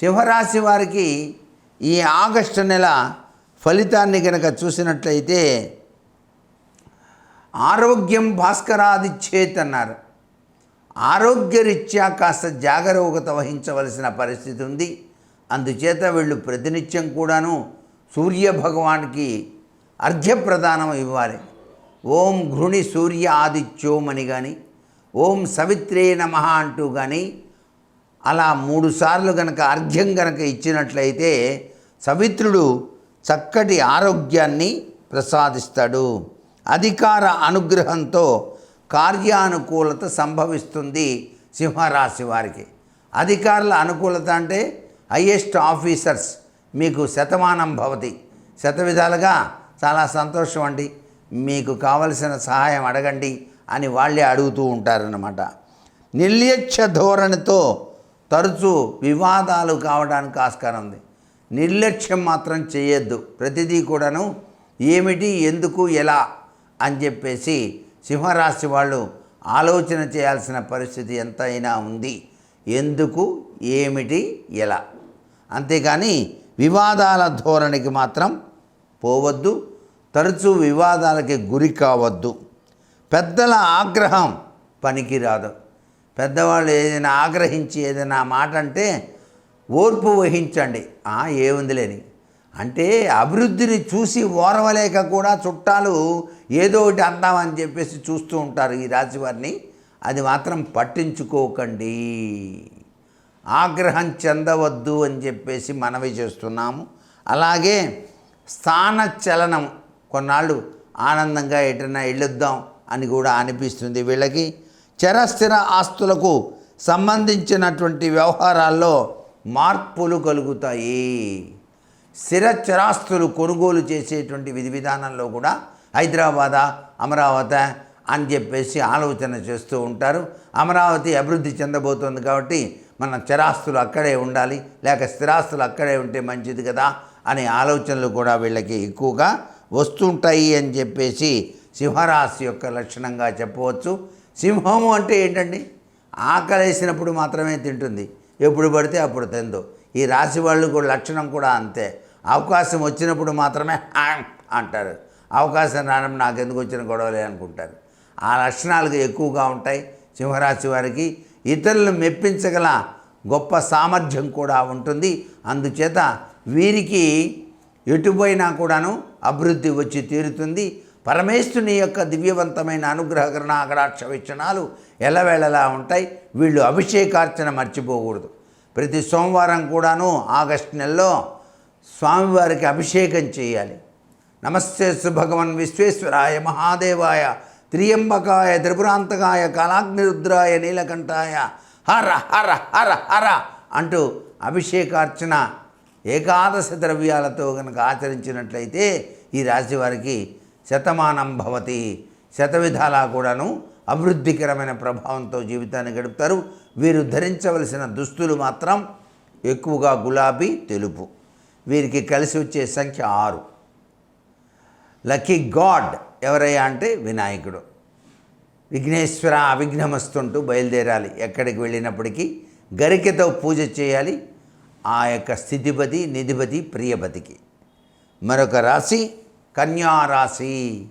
సింహరాశి వారికి ఈ ఆగస్టు నెల ఫలితాన్ని కనుక చూసినట్లయితే ఆరోగ్యం భాస్కరాదిచ్చేత్ అన్నారు. ఆరోగ్యరీత్యా కాస్త జాగరూకత వహించవలసిన పరిస్థితి ఉంది. అందుచేత వీళ్ళు ప్రతినిత్యం కూడాను సూర్య భగవానికి అర్ఘ్యప్రదానం ఇవ్వాలి. ఓం ఘృణి సూర్య ఆదిత్యోమని కానీ ఓం సవిత్రే నమ అంటూ కానీ అలా మూడు సార్లు గనక అర్ఘ్యం గనక ఇచ్చినట్లయితే సవిత్రుడు చక్కటి ఆరోగ్యాన్ని ప్రసాదిస్తాడు. అధికార అనుగ్రహంతో కార్యానుకూలత సంభవిస్తుంది సింహరాశి వారికి. అధికారుల అనుకూలత అంటే హయ్యెస్ట్ ఆఫీసర్స్ మీకు శతమానం భవతి. శత విధాలుగా చాలా సంతోషం అండి. మీకు కావలసిన సహాయం అడగండి అని వాళ్ళే అడుగుతూ ఉంటారన్నమాట. నిర్లక్ష్య ధోరణితో తరచూ వివాదాలు కావడానికి ఆస్కారం ఉంది. నిర్లక్ష్యం మాత్రం చేయొద్దు. ప్రతిదీ కూడాను ఏమిటి ఎందుకు ఎలా అని చెప్పేసి సింహరాశి వాళ్ళు ఆలోచన చేయాల్సిన పరిస్థితి ఎంతైనా ఉంది. ఎందుకు ఏమిటి ఎలా? అంతేకాని వివాదాల ధోరణికి మాత్రం పోవద్దు. తరచూ వివాదాలకి గురి కావద్దు. పెద్దల ఆగ్రహం పనికిరాదు. పెద్దవాళ్ళు ఏదైనా ఆగ్రహించి ఏదైనా మాట అంటే ఓర్పు వహించండి. ఏముందిలేని. అంటే అభివృద్ధిని చూసి ఓరవలేక కూడా చుట్టాలు ఏదో ఒకటి అందామని చెప్పేసి చూస్తూ ఉంటారు ఈ రాశి వారిని అది మాత్రం పట్టించుకోకండి. ఆగ్రహం చెందవద్దు అని చెప్పేసి మనవి చేస్తున్నాము. అలాగే స్థాన చలనం కొన్నాళ్ళు ఆనందంగా ఎటన్నా వెళ్ళొద్దాం అని కూడా అనిపిస్తుంది వీళ్ళకి. చరస్థిర ఆస్తులకు సంబంధించినటువంటి వ్యవహారాల్లో మార్పులు కలుగుతాయి. స్థిర చరాస్తులు కొనుగోలు చేసేటువంటి విధి విధానంలో కూడా హైదరాబాద్ అమరావతి అని చెప్పేసి ఆలోచన చేస్తూ ఉంటారు. అమరావతి అభివృద్ధి చెందబోతోంది కాబట్టి మన చరాస్తులు అక్కడే ఉండాలి లేక స్థిరాస్తులు అక్కడే ఉంటే మంచిది కదా అనే ఆలోచనలు కూడా వీళ్ళకి ఎక్కువగా వస్తుంటాయి అని చెప్పేసి సింహరాశి యొక్క లక్షణంగా చెప్పవచ్చు. సింహము అంటే ఏంటండి? ఆకలేసినప్పుడు మాత్రమే తింటుంది. ఎప్పుడు పడితే అప్పుడు తిందు. ఈ రాశి వాళ్ళు కూడా లక్షణం కూడా అంతే. అవకాశం వచ్చినప్పుడు మాత్రమే అంటారు. అవకాశం రావడం నాకు ఎందుకు వచ్చిన గొడవలే అనుకుంటారు. ఆ లక్షణాలు ఎక్కువగా ఉంటాయి. సింహరాశి వారికి ఇతరులను మెప్పించగల గొప్ప సామర్థ్యం కూడా ఉంటుంది. అందుచేత వీరికి ఎటుపోయినా కూడాను అభివృద్ధి వచ్చి తీరుతుంది. పరమేశ్వరుని యొక్క దివ్యవంతమైన అనుగ్రహ అగడాక్ష వీక్షణాలు ఎలవేళలా ఉంటాయి. వీళ్ళు అభిషేకార్చన మర్చిపోకూడదు. ప్రతి సోమవారం కూడాను ఆగస్టు నెలలో స్వామివారికి అభిషేకం చేయాలి. నమస్తే సుభగవన్ విశ్వేశ్వరాయ మహాదేవాయ త్రియంబకాయ త్రిపురాంతకాయ కాలాగ్నిరుద్రాయ నీలకంఠాయ హర హర హర హర అంటూ అభిషేకార్చన ఏకాదశ ద్రవ్యాలతో కనుక ఆచరించినట్లయితే ఈ రాశి వారికి శతమానం భవతి. శతవిధాలా కూడాను అభివృద్ధికరమైన ప్రభావంతో జీవితాన్ని గడుపుతారు. వీరు ధరించవలసిన దుస్తులు మాత్రం ఎక్కువగా గులాబీ తెలుపు. వీరికి కలిసి వచ్చే సంఖ్య ఆరు. లక్కీ గాడ్ ఎవరయ్యా అంటే వినాయకుడు. విఘ్నేశ్వర అవిఘ్నమస్తుంటూ బయలుదేరాలి. ఎక్కడికి వెళ్ళినప్పటికీ గరికెతో పూజ చేయాలి. ఆ యొక్క స్థితిపతి నిధిపతి ప్రియపతికి. మరొక రాశి కన్యా రాశి